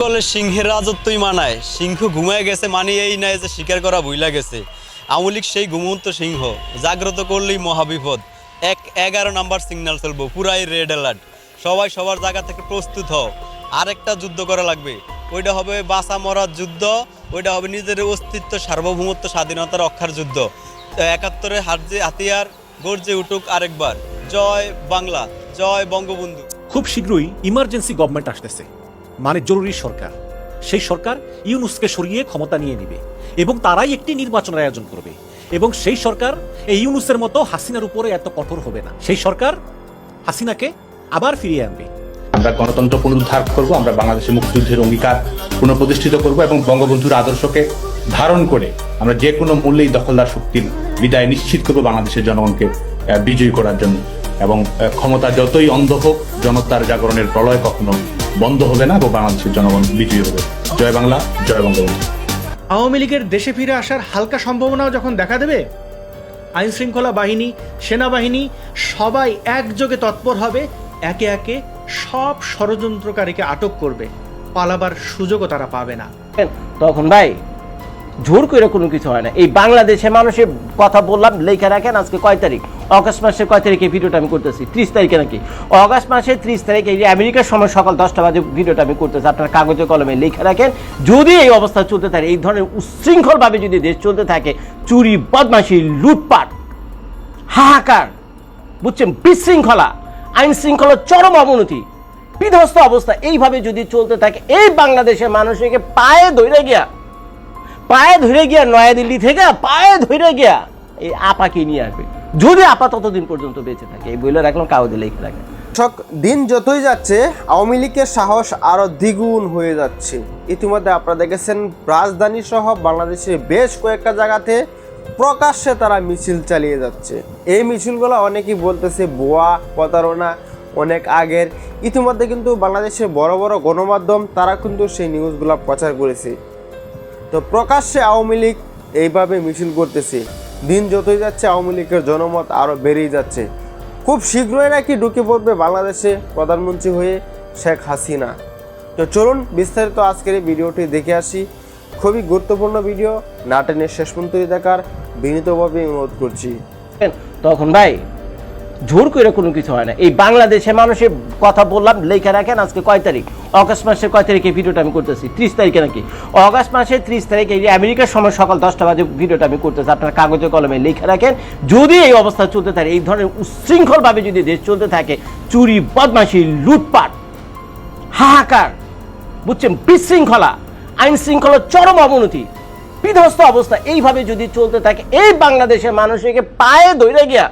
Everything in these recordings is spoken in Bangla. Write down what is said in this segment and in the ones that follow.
বলে সিংহের রাজত্বই মানায়। সিংহ ঘুমায় গেছে মানে এই নাই যে শিকার করা ভুইলা গেছে। আমলিক সেই ঘুমন্ত সিংহ। জাগ্রত করলেই মহাবিপদ। এক এগারো নাম্বার সিগন্যাল চলবো, পুরাই রেড অ্যালার্ট। সবাই সবার জায়গা থেকে প্রস্তুত হও। আরেকটা যুদ্ধ করা লাগবে। ওইটা হবে বাঁচা মরার যুদ্ধ, ওইটা হবে নিজের অস্তিত্ব, সার্বভৌমত্ব, স্বাধীনতা রক্ষার যুদ্ধ। একাত্তরে যে হাতিয়ার, গর্জে উঠুক আরেকবার। জয় বাংলা, জয় বঙ্গবন্ধু। খুব শীঘ্রই ইমার্জেন্সি গভর্নমেন্ট আসতেছে। মানে জরুরি সরকার। সেই সরকার ইউনুসকে সরিয়ে ক্ষমতা নিয়ে নেবে এবং তারাই একটি নির্বাচনের আয়োজন করবে এবং সেই সরকার এই ইউনুসের মতো হাসিনার উপরে এত কঠোর হবে না। সেই সরকার হাসিনাকে আবার ফিরিয়ে আনবে। আমরা গণতন্ত্র পুনরুদ্ধার করব, আমরা বাংলাদেশের মুক্তিযুদ্ধের অঙ্গীকার পুনঃপ্রতিষ্ঠিত করব এবং বঙ্গবন্ধুর আদর্শকে ধারণ করে আমরা যে কোনো মূল্যেই দখলদার শক্তির বিদায় নিশ্চিত করব বাংলাদেশের জনগণকে বিজয়ী করার জন্য। এবং ক্ষমতা যতই অন্ধ হোক, জনতার জাগরণের প্রলয় কখনো বন্ধ হবে না এবং বাংলাদেশের জনগণ বিজয়ী হবে। জয় বাংলা জয় বঙ্গবন্ধু। আওয়ামী লীগের দেশে ফিরে আসার হালকা সম্ভাবনাও যখন দেখা দেবে আইন শৃঙ্খলা বাহিনী সেনাবাহিনী সবাই একযোগে তৎপর হবে একে একে সব ষড়যন্ত্রকারীকে আটক করবে। পালাবার সুযোগও তারা পাবে না। তখন ভাই জোর করে কোনো কিছু হয় না। এই বাংলাদেশে মানুষের কথা বললাম লেখা রাখেন আজকে কয় তারিখ? অগস্ট মাসের কয় তারিখে ভিডিওটা আমি করতেছি? ত্রিশ তারিখে নাকি? অগস্ট মাসের ত্রিশ তারিখে এই আমেরিকার সময় সকাল দশটা বাজে ভিডিওটা আমি করতেছি। আপনার কাগজে কলমে লেখা রাখেন, যদি এই অবস্থা চলতে থাকে, এই ধরনের উচ্ছৃঙ্খলভাবে যদি দেশ চলতে থাকে, চুরি, বদমাশি, লুটপাট, হাহাকার, বুঝছেন? বিশৃঙ্খলা, আইন শৃঙ্খলার চরম অবনতি, বিধ্বস্ত অবস্থা, এইভাবে যদি চলতে থাকে, এই বাংলাদেশের মানুষকে পায়ে ধরে গিয়া, পায়ে ধরে গিয়া নয়াদিল্লি থেকে পায়ে ধরে গিয়া এই আপাকে নিয়ে আসবে? যদি আপা ততদিন পর্যন্ত বেঁচে থাকে, এই বইলে রাখলাম কাগজে লিখে রাখেন দর্শক দিন যতই যাচ্ছে, আওয়ামী লীগের সাহস আরও দ্বিগুণ হয়ে যাচ্ছে। ইতিমধ্যে আপনারা দেখেছেন রাজধানী সহ বাংলাদেশের বেশ কয়েকটা জায়গাতে প্রকাশ্যে তারা মিছিল চালিয়ে যাচ্ছে। এই মিছিলগুলো অনেকেই বলতেছে বোয়া প্রতারণা অনেক আগের। ইতিমধ্যে কিন্তু বাংলাদেশের বড় বড় গণমাধ্যম, তারা কিন্তু সেই নিউজগুলো প্রচার করেছে। তো প্রকাশ্যে আওয়ামী লীগ এইভাবে মিছিল করতেছে। দিন যতই যাচ্ছে, আওয়ামী লীগের জনমত আরও বেড়েই যাচ্ছে। খুব শীঘ্রই নাকি ঢুকে পড়বে বাংলাদেশে প্রধানমন্ত্রী হয়ে শেখ হাসিনা। তো চলুন বিস্তারিত আজকের এই ভিডিওটি দেখে আসি। খুবই গুরুত্বপূর্ণ ভিডিও নাটেনের শেষ পর্যন্ত দেখার বিনীতভাবে অনুরোধ করছি। তখন ভাই জোর করে কোনো কিছু হয় না। এই বাংলাদেশে মানুষের কথা বললাম, লেখা রাখেন আজকে কয় তারিখ? অগস্ট মাসের কয় তারিখে ভিডিওটা আমি করতেছি? ত্রিশ তারিখে নাকি? অগস্ট মাসের ত্রিশ তারিখে এই আমেরিকার সময় সকাল দশটা বাজে ভিডিওটা আমি করতেছি। আপনার কাগজে কলমে লিখে রাখেন। যদি এই অবস্থা চলতে থাকে, এই ধরনের উচ্ছৃঙ্খলভাবে যদি দেশ চলতে থাকে, চুরি, বদমাশি, লুটপাট, হাহাকার, বুঝছেন? বিশৃঙ্খলা আইন শৃঙ্খলার চরম অবনতি, বিধ্বস্ত অবস্থা, এইভাবে যদি চলতে থাকে, এই বাংলাদেশের মানুষকে পায়ে ধরে গিয়া,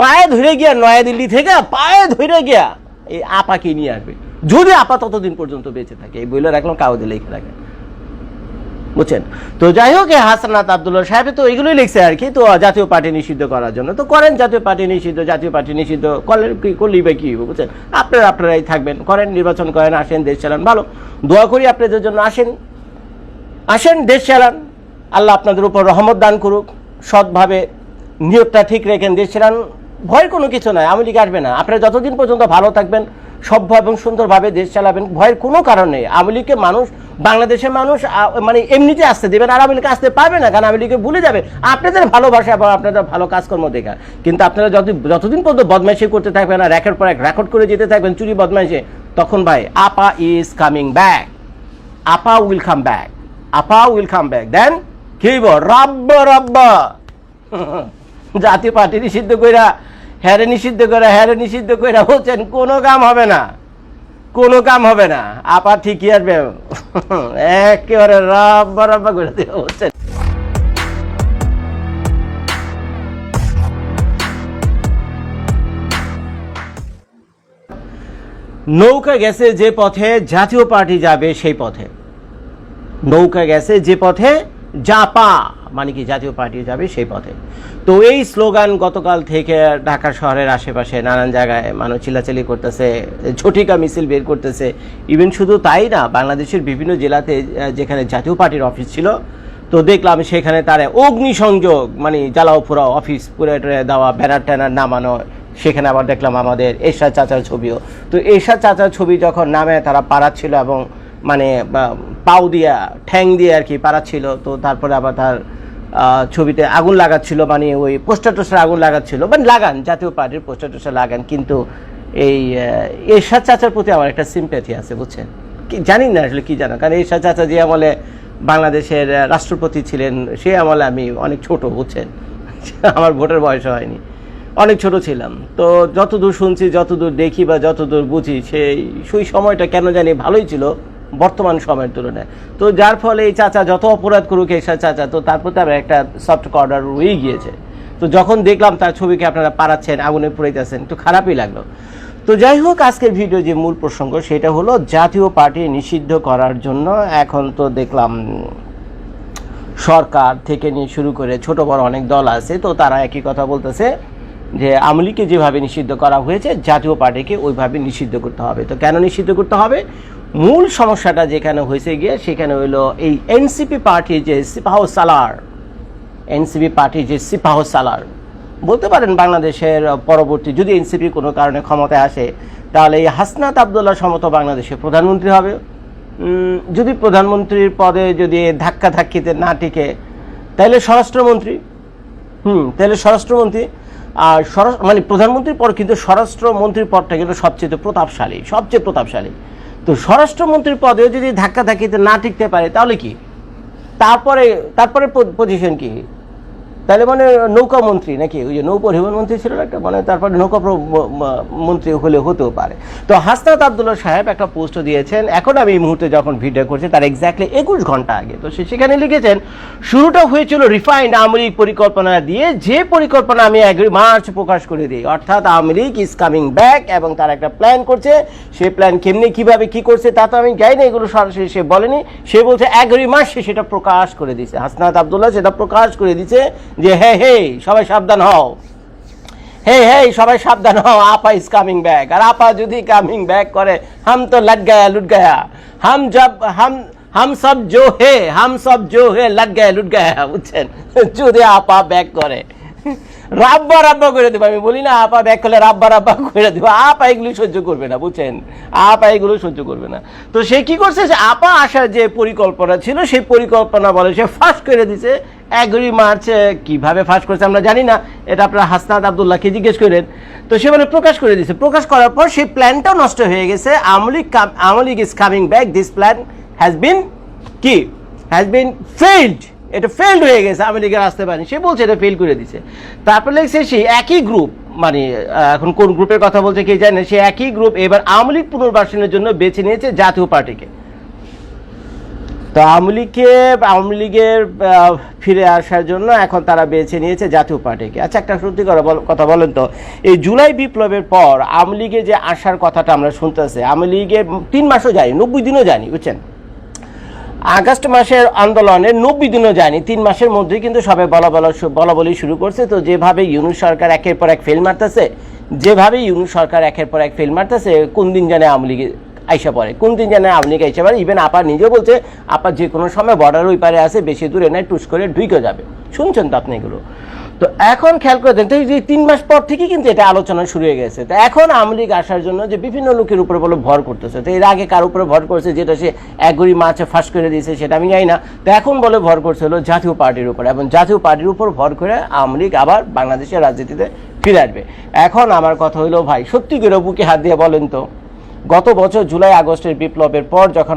পায়ে ধরে গিয়া নয়াদিল্লি থেকে, পায়ে ধরে গিয়া এই আপাকে নিয়ে আসবে? যদি আপা ততদিন পর্যন্ত বেঁচে থাকে, এই বইলে রাখলাম, কাগজে লিখে রাখেন। বুঝছেন? তো যাই হোক হাসানাত আবদুল্লাহ সাহেব তো এগুলোই লিখছে আর কি, তো জাতীয় পার্টি নিষিদ্ধ করার জন্য। তো করেন জাতীয় পার্টি নিষিদ্ধ, জাতীয় পার্টি নিষিদ্ধ করলেন কি করলেই বা কি বুঝছেন? আপনারা আপনারাই থাকবেন, করেন, নির্বাচন করেন, আসেন, দেশ চালান, ভালো। দোয়া করি আপনাদের জন্য, আসেন। আসেন, দেশ চালান। আল্লাহ আপনাদের উপর রহমত দান করুক। সৎভাবে নিয়োগটা ঠিক রেখেন, দেশ চালান। ভয়ের কোনো কিছু নয় আওয়ামী লীগ আসবে না। আপনারা যতদিন পর্যন্ত ভালো থাকবেন সভ্য এবং সুন্দরভাবে দেশ চালাবেন, ভয়ের কোনো কারণ আওয়ামী লীগকে মানুষ, বাংলাদেশের মানুষ মানে এমনিতে আসতে দেবেন আর আওয়ামী লীগ আসতে পারবে না, কারণ আওয়ামী লীগকে ভুলে যাবে। আপনাদের ভালোবাসা এবং আপনাদের ভালো কাজকর্ম দেখা। কিন্তু আপনারা যত, যতদিন পর্যন্ত বদমাইশি করতে থাকবেন আর রেকর্ড পর এক রেকর্ড করে যেতে থাকবেন, চুরি বদমাইশি, তখন ভাই, আপা ইজ কামিং ব্যাক আপা উইল কাম ব্যাক আপা উইল কাম ব্যাক দেন কি রাব্বা রাব্বা। জাতীয় পার্টি নিষিদ্ধ কইরা হ্যারে নিষিদ্ধ করে, হ্যারে নিষিদ্ধ কইরা বলছেন, কোনো কাম হবে না। কোনো কাম হবে না। আপা ঠিকই আসবে। একেবারে রাব্বা রাব্বা করে দিয়ে বলছেন। নৌকা গেছে যে পথে জাতীয় পার্টি যাবে সেই পথে। নৌকা গেছে যে পথে জাপা। মানে কি জাতীয় পার্টি যাবে সেই পথে। তো এই স্লোগান গতকাল থেকে ঢাকা শহরের আশেপাশে নানান জায়গায় মানুষ চিল্লাচিল্লি করতেছে, ঝটিকা মিছিল বের করতেছে। ইভেন শুধু তাই না, বাংলাদেশের বিভিন্ন জেলাতে যেখানে জাতীয় পার্টির অফিস ছিল, তো দেখলাম সেখানে তারা অগ্নিসংযোগ মানে জ্বালাও পোড়াও অফিস পুরে দেওয়া, ব্যানার ট্যানার নামানো, সেখানে আবার দেখলাম আমাদের এরশাদ চাচার ছবিও। তো এরশাদ চাচার ছবি যখন নামে তারা পাড়াচ্ছিল এবং মানে পাও দিয়া, ঠ্যাং দিয়ে আর কি পাড়াচ্ছিল, তো তারপরে আবার তার ছবিতে আগুন লাগাচ্ছিল মানে ওই পোস্টার টোস্টার আগুন লাগাচ্ছিল মানে লাগান, জাতীয় পার্টির পোস্টার টোস্টার লাগান, কিন্তু এই এরশাদ চাচার প্রতি আমার একটা সিম্প্যাথি আছে, বুঝছেন? জানি না আসলে কী জানো, কারণ এরশাদ চাচা যে আমলে বাংলাদেশের রাষ্ট্রপতি ছিলেন, সে আমলে আমি অনেক ছোট, বুঝছেন? আমার ভোটের বয়স হয়নি, অনেক ছোট ছিলাম। তো যতদূর শুনছি, যতদূর দেখি বা যতদূর বুঝি, সেই সেই সময়টা কেন জানি ভালোই ছিল বর্তমান সময়ের তুলনায়। তো যার ফলে এই চাচা যত অপরাধ করুক এই চাচা, তো তার প্রতি আমার একটা সফট কর্নার রয়েই গিয়েছে। তো যখন দেখলাম তার ছবিকে আপনারা পাড়াচ্ছেন, আগুনে পুড়াইতেছেন একটু খারাপই লাগল। তো যাই হোক, আজকের ভিডিও যে মূল প্রসঙ্গ সেটা হলো জাতীয় পার্টি নিষিদ্ধ করার জন্য এখন তো দেখলাম সরকার থেকে নিয়ে শুরু করে ছোট বড় অনেক দল আছে, তো তারা একই কথা বলতেছে যে আমলিকে যেভাবে নিষিদ্ধ করা হয়েছে, জাতীয় পার্টিকে ওইভাবে নিষিদ্ধ করতে হবে। তো কেন নিষিদ্ধ করতে হবে? মূল সমস্যাটা যেখানে হয়েছে গিয়ে, সেখানে হইল এই এনসিপি পার্টি যে সিপাহ সালার এনসিপি পার্টি যে সিপাহ সালার। বলতে পারেন বাংলাদেশের পরবর্তী যদি এনসিপি কোনো কারণে ক্ষমতায় আসে, তাহলে এই হাসনাত আবদুল্লাহ সমত বাংলাদেশের প্রধানমন্ত্রী হবে। যদি প্রধানমন্ত্রীর পদে যদি ধাক্কা ধাক্কিতে না টিকে, তাহলে স্বরাষ্ট্রমন্ত্রী। হুম, তাহলে স্বরাষ্ট্রমন্ত্রী। আর স্বরাষ্ট্র মানে প্রধানমন্ত্রীর পর কিন্তু স্বরাষ্ট্রমন্ত্রীর পদটা কিন্তু সবচেয়ে প্রতাপশালী সবচেয়ে প্রতাপশালী। তো স্বরাষ্ট্রমন্ত্রীর পদেও যদি ধাক্কা ধাক্কিতে না টিকতে পারে, তাহলে কি? তারপরে তারপরে পজিশন কি? তাহলে মানে নৌকা মন্ত্রী নাকি? ওই যে নৌ পরিবহন মন্ত্রী ছিল একটা মানে তারপরে নৌকা মন্ত্রী হলে হতেও পারে। তো হাসনাত আবদুল্লাহ সাহেব একটা পোস্ট দিয়েছেন। এখন আমি এই মুহূর্তে যখন ভিডিও করছি, তার এক্স্যাক্টলি একুশ ঘণ্টা আগে। তো সে সেখানে লিখেছেন, শুরুটা হয়েছিল রিফাইন্ড আওয়ামী লীগ পরিকল্পনা দিয়ে, যে পরিকল্পনা আমি মার্চ প্রকাশ করে দিই, অর্থাৎ Awami League is coming back এবং তার একটা প্ল্যান করছে। সেই প্ল্যান কেমনি, কীভাবে, কি করছে তা তো আমি যাই না, এগুলো সরাসরি সে বলেনি। সে বলছে এগারোই মাস সে সেটা প্রকাশ করে দিছে। হাসনাত আবদুল্লাহ সেটা প্রকাশ করে দিছে যে হে হে সবাই সাবধান হও। হে হে সবাই সাবধান হও, আপা ইজ কামিং ব্যাক আর আপা যদি কামিং ব্যাক করে, হাম তো লাট গায়া, লুট গায়া। হাম জব, হাম হাম সব জো হে, হাম সব জো হে লাট গায়া, লুট গায়া। বুঝছেন? যদি আপা ব্যাক করে। রাব্বা রাব্বা করে দেবো। আমি বলি না, আপা ব্যাক করলে রাব্বা রাব্বা করে দেবো। আপা এগুলো সহ্য করবে না, বুঝছেন? আপা এগুলো সহ্য করবে না। তো সে কি করছে? যে আপা আসার যে পরিকল্পনা ছিল, সেই পরিকল্পনা বলে সে ফাঁস করে দিছে। এগারোই মার্চ কীভাবে ফাঁস করেছে আমরা জানি না। এটা আপনার হাসনাত আবদুল্লাহকে জিজ্ঞেস করেন। তো সে মানে প্রকাশ করে দিয়েছে প্রকাশ করার পর সেই প্ল্যানটাও নষ্ট হয়ে গেছে। আমলিক আমলিক is coming back this plan has been কি? হ্যাজ বিন ফেইল্ড এটা ফেল্ড হয়ে গেছে, আওয়ামী লীগের আসতে পারেনি সে বলছে এটা ফেল করে দিছে। তারপর লিখছে সেই একই গ্রুপ মানে এখন কোন গ্রুপের কথা বলছে কে জানে সে একই গ্রুপ এবার আওয়ামী লীগ পুনর্বাসনের জন্য বেছে নিয়েছে জাতীয় পার্টিকে। তো আওয়ামী লীগকে, আওয়ামী লীগের ফিরে আসার জন্য এখন তারা বেছে নিয়েছে জাতীয় পার্টিকে। আচ্ছা একটা সত্যি কথা বলেন তো। এই জুলাই বিপ্লবের পর আওয়ামী লীগে যে আসার কথাটা আমরা শুনতেছি, আওয়ামী লীগের তিন মাসও যায়নি, নব্বই দিনও জানি বুঝছেন? আগস্ট মাসের আন্দোলনে নব্বই দিনও যায়নি। তিন মাসের মধ্যেই কিন্তু সবে বলা বলা বলা শুরু করছে। তো যেভাবে ইউনু সরকার একের পর এক ফেল মারতেছে, যেভাবে ইউনু সরকার একের পর এক ফেল মারতেছে, কোন দিন জানে আওয়ামী লীগ আইসা পড়ে, কোন দিন জানে আওয়ামী লীগ আইসা ইভেন আপা নিজেও বলছে, আপা যে কোনো সময় বর্ডার ওই পারে আছে, বেশি দূরে নেয় টুস করে ঢুকে যাবে। শুনছেন তো আপনি এগুলো? তো এখন খেয়াল করে দেন তো এই তিন মাস পর থেকেই কিন্তু এটা আলোচনা শুরু হয়ে গেছে। তো এখন আওয়ামী লীগ আসার জন্য যে বিভিন্ন লোকের উপরে বলে ভর করতেছে, তো এর আগে কার উপরে ভর করছে যেটা সে এগুড়ি মাছে ফাঁস করে দিয়েছে সেটা আমি জানি না। তো এখন বলে ভর করছে হলো জাতীয় পার্টির উপর এবং জাতীয় পার্টির উপর ভর করে আওয়ামী লীগ আবার বাংলাদেশের রাজনীতিতে ফিরে আসবে। এখন আমার কথা হলো, ভাই, সত্যি করে বুকে হাত দিয়ে বলেন তো, গত বছর জুলাই আগস্টের বিপ্লবের পর যখন